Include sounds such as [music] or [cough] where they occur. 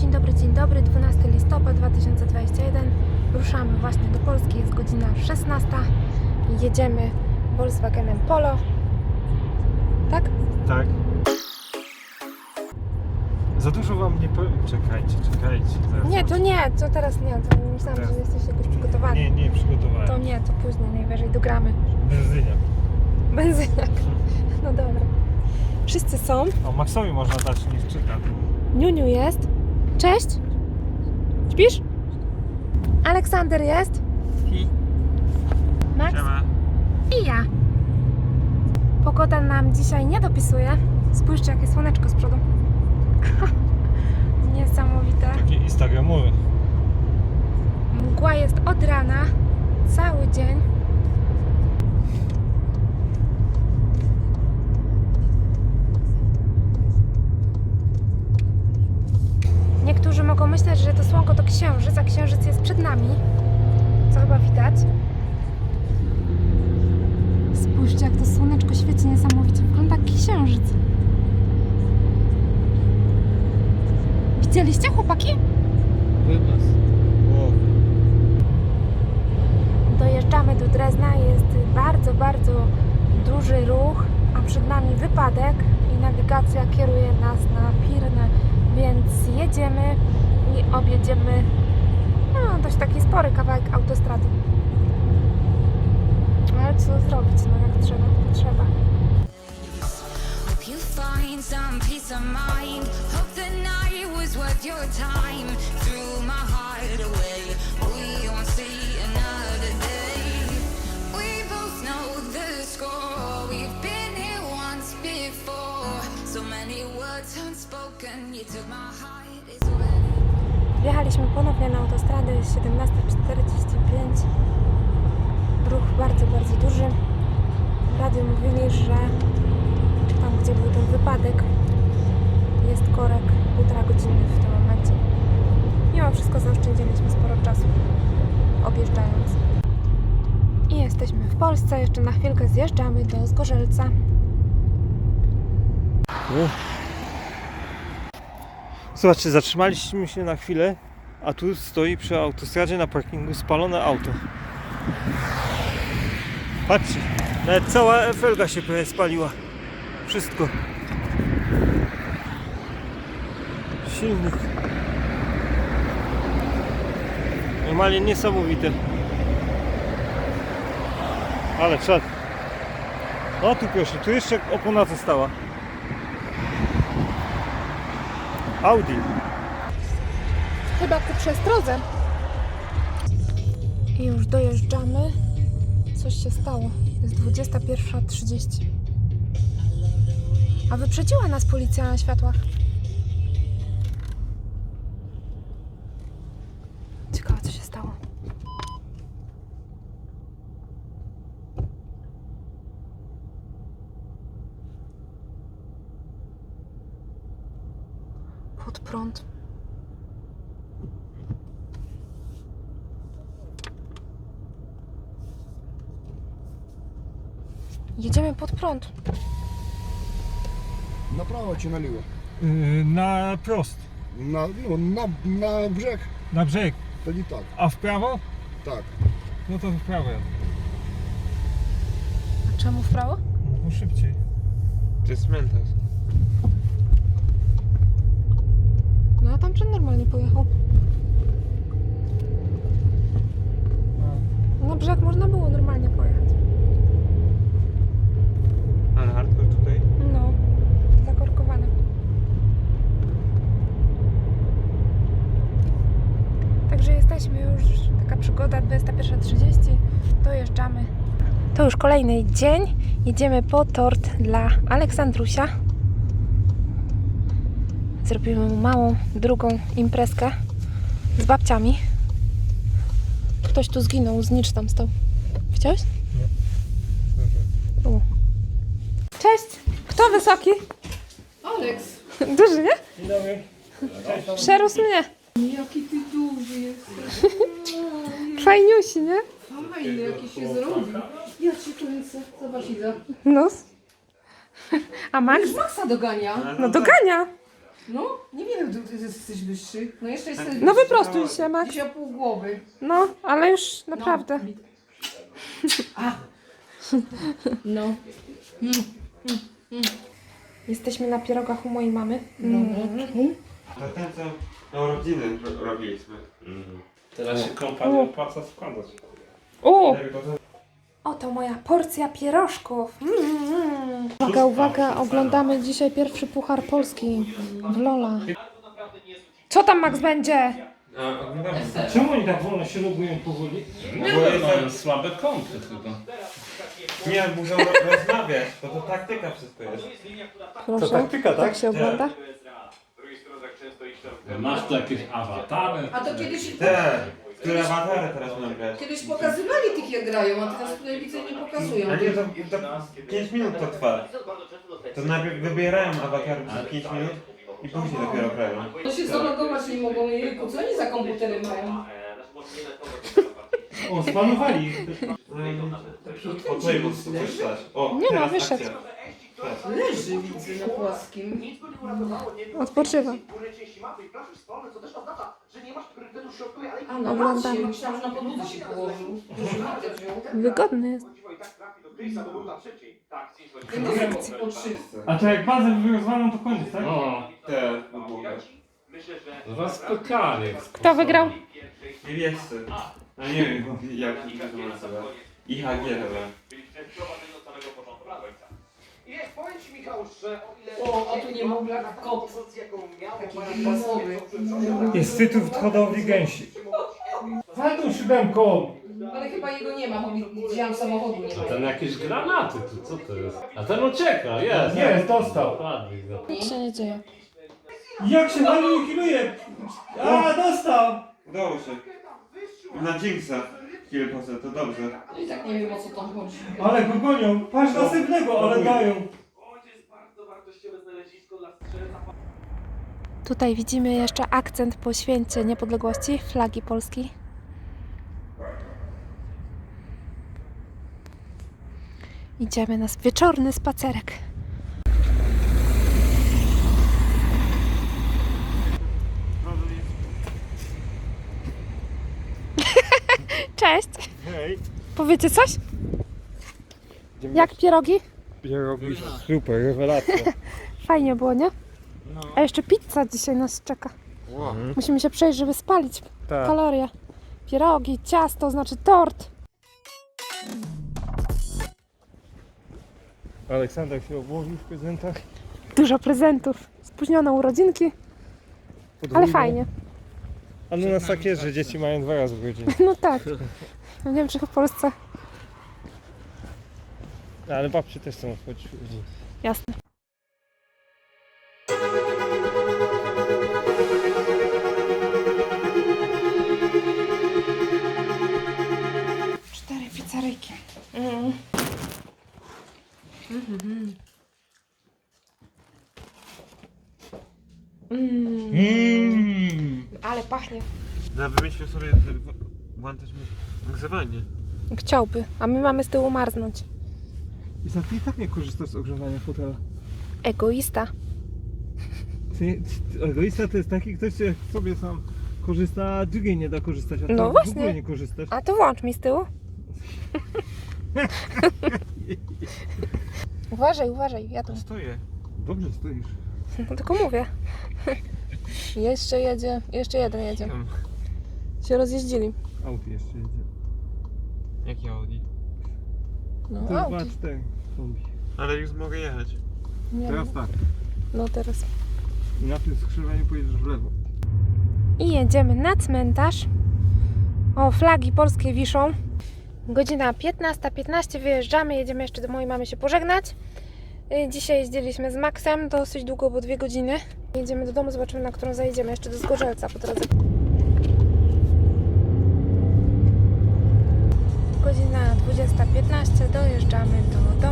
Dzień dobry, dzień dobry. 12 listopad 2021. Ruszamy właśnie do Polski. Jest godzina 16. Jedziemy Volkswagenem Polo. Tak? Tak. Za dużo wam nie powiem. Czekajcie, czekajcie. Zaraz Nie, to nie, to teraz nie. To myślałam, że jesteś jakoś przygotowany. Nie, nie przygotowałem. To nie, to później najwyżej dogramy. Benzynia. Benzyniak. No dobra. Wszyscy są. O, Maxowi można dać, niech czyta. Niuniu jest. Cześć. Śpisz? Aleksander jest. I? Max i ja. Pogoda nam dzisiaj nie dopisuje. Spójrzcie, jakie słoneczko z przodu. [laughs] Niesamowite. Takie instagramowe. Mgła jest od rana, cały dzień. Niektórzy mogą myśleć, że to słonko to księżyc, a księżyc jest przed nami, co chyba widać. Spójrzcie, jak to słoneczko świeci niesamowicie. Wygląda jak księżyc. Widzieliście, chłopaki? Wybas. O. Dojeżdżamy do Drezna, jest bardzo, bardzo duży ruch, a przed nami wypadek i nawigacja kieruje nas na Pirnę, więc jedziemy objedziemy no, dość taki spory kawałek autostrady. Ale co zrobić, no jak trzeba, to trzeba. Hope the night was worth your time. Wjechaliśmy ponownie na autostradę, jest 17.45. Ruch bardzo, bardzo duży. W radiu mówili, że tam, gdzie był ten wypadek, jest korek półtora godziny w tym momencie. Mimo wszystko zaoszczędziliśmy sporo czasu objeżdżając. I jesteśmy w Polsce. Jeszcze na chwilkę zjeżdżamy do Zgorzelca. Zobaczcie, zatrzymaliśmy się na chwilę, a tu stoi przy autostradzie na parkingu spalone auto. Patrzcie, nawet cała felga się spaliła. Wszystko. Silnik. Normalnie niesamowite. Ale czad. O tu proszę, tu jeszcze opona została. Audi. Chyba ku przestrodze. I już dojeżdżamy. Coś się stało. Jest 21.30. A wyprzedziła nas policja na światłach. Ciekawe, co się stało Pod prąd. Jedziemy pod prąd. Направо чи наліво? Yy, na prost, На, ну, на, на бrzeg, na brzeg. тоді так. A w prawo? Так. No to w prawo jadę. A czemu w prawo? No szybciej. To jest Mentos. Jesteśmy już, taka przygoda 21.30, dojeżdżamy. To już kolejny dzień, jedziemy po tort dla Aleksandrusia. Zrobimy mu małą, drugą imprezkę z babciami. Ktoś tu zginął, znicz tam stał. Widziałeś? U. Cześć! Kto wysoki? Aleks, Duży, nie? Dzień dobry. Przerósł mnie. Jaki ty duży jesteś. [laughs] Fajniusi, nie? Fajny, jaki się zrobi. Ja cię kręcę. Zobacz Iza. No. [laughs] A Max? Maxa dogania. No dogania. No, niewiele ty, ty jesteś wyższy. No jeszcze jesteś No wyższy. wyprostuj się, Max. Gdzieś o pół głowy. No, ale już naprawdę. A. No. Jesteśmy na pierogach u mojej mamy. No. To ten co na urodziny ro- robiliśmy. Teraz się kompanii opłaca składać. O! Oto moja porcja pierożków. Mm. Uwaga, uwaga, oglądamy dzisiaj pierwszy puchar Polski w Lola. Co tam Max będzie? A, oglądamy. Czemu oni tak wolno się logują powoli? Nie Bo wiem, jest- mają słabe kąty chyba. Nie, muszą ro- rozmawiać, bo to taktyka wszystko jest. Proszę, taktyka, tak? tak się ogląda? Masz tu jakieś awatary. A to kiedyś, Te, które awatary teraz będą grać. kiedyś pokazywali tych jak grają, a teraz tutaj widzę nie pokazują. A nie, to, to 5 minut to trwa. To najpierw wybierają awatar przez 5 minut i później dopiero grają. To się zalogować nie mogą, jejku, co oni za komputery mają? O, spanowali. No i po twojej mocno stać. O, Nie ma, teraz wyszedł. akcja. Leży, widzę, na płaskim. Odpoczywa. A na Oglądamy. macie, myślałam, że na podłodze się położył. Duży matę wziął. Wygodny jest. Sekcji podszył. A to jak bazę wyrozwaną to koniec, tak? O, Te, wybuchy. rozpykanie. Kto wygrał? Niebiescy. A nie wiem, jak ich to nazywa. IHG chyba. O, a tu nie mógł jak kot. Taki basowy. Instytut Hodowli Gęsi. Za tą siódemką! Ale chyba jego nie ma, bo widziałam samochodu nie To ma. ten jakieś granaty tu, co to jest? A ten ucieka, jest. Jest, dostał. No. Nic się nie dzieje. Jak się dalej kiluje? A, dostał! Udało się. Na Jinxa. Kilka procent, to dobrze. I tak nie wiem o co tam chodzi. Ale go gonią. Patrz następnego, ale dają. Tutaj widzimy jeszcze akcent po święcie niepodległości flagi Polski. Idziemy na wieczorny spacerek. Cześć! Hej. Powiecie coś? Jak pierogi? Robisz super, rewelacja. [laughs] Fajnie było, nie? A jeszcze pizza dzisiaj nas czeka. Musimy się przejść, żeby spalić Tak. kalorie. Pierogi, ciasto, znaczy tort. Aleksander się obłożył w prezentach. Dużo prezentów. Spóźnione urodzinki, ale Podwójne. fajnie. A u nas tak jest, że dzieci mają dwa razy w godzinie. No tak. Nie wiem, czy w Polsce. Ale babcie też chcą odchodzić w godzinie. Jasne. Ale pachnie. No wymyślił sobie włączać grzewanie. Chciałby, a my mamy z tyłu marznąć. I za ty i tak nie korzystasz z ogrzewania fotela. Egoista. Ty, ty, egoista to jest taki ktoś, jak sobie sam korzysta, a drugiej nie da korzystać, a ty No w właśnie. ogóle nie korzystasz. A to włącz mi z tyłu. [laughs] uważaj, uważaj, ja tu Stoję. Dobrze stoisz. no, tylko mówię. Jeszcze jedzie, jeszcze jeden jedzie. Się rozjeździli. Audi jeszcze jedzie. Jakie Audi? No, To Audi. 2-4 kombi. Ale już mogę jechać. Nie, Teraz tak. no teraz. I na tym skrzyżowaniu pojedziesz w lewo. I jedziemy na cmentarz. O, flagi polskie wiszą. Godzina 15.15 wyjeżdżamy, jedziemy jeszcze do mojej mamy się pożegnać. Y, Dzisiaj jeździliśmy z Maxem dosyć długo, bo dwie godziny. Jedziemy do domu, zobaczymy na którą zajedziemy. Jeszcze do Zgorzelca po drodze. Godzina 20.15, dojeżdżamy do domu.